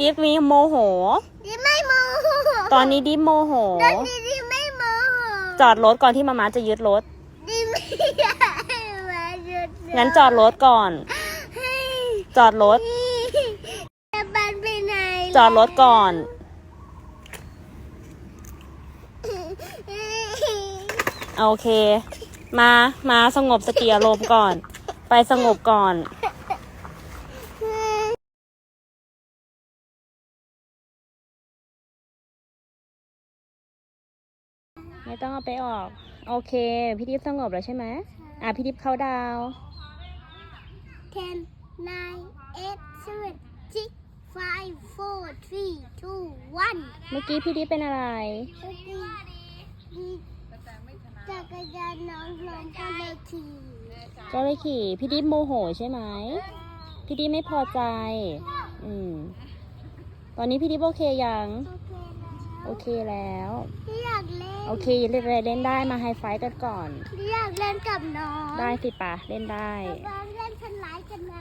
ดิฟมีโมโห ดิไม่โมโหตอนนี้ดิฟโมโห ตอนนี้ดิไม่โมโหจอดรถก่อนที่มามาจะยึดรถ ดิไม่อยากให้มาหยุดงั้นจอดรถก่อนให้จอดรถ จะบันไปไหนจอดรถก่อนโอเค มา มาสงบสติอารมณ์ก่อน ไปสงบก่อน ไม่ต้องเอาไปออก โอเค พี่ดิฟสงบแล้วใช่ไหมอะ พี่ดิฟเข้าดาว ten nine eight seven six five four three two one เมื่อกี้พี่ดิฟเป็นอะไร จักรยานน้องลงก็เลยขี่ก็เลยขี่ พี่ดิฟโมโหใช่ไหม พี่ดิฟไม่พอใจ อืม ตอนนี้พี่ดิฟโอเคยัง โอเคแล้ว โอเคแล้วพี่อยากเล่น โอเคเล่นเล่นได้มาไฮไฟท์กันก่อนพี่อยากเล่นกับน้องได้สิปะเล่นได้เราเล่นสไลด์กันไหม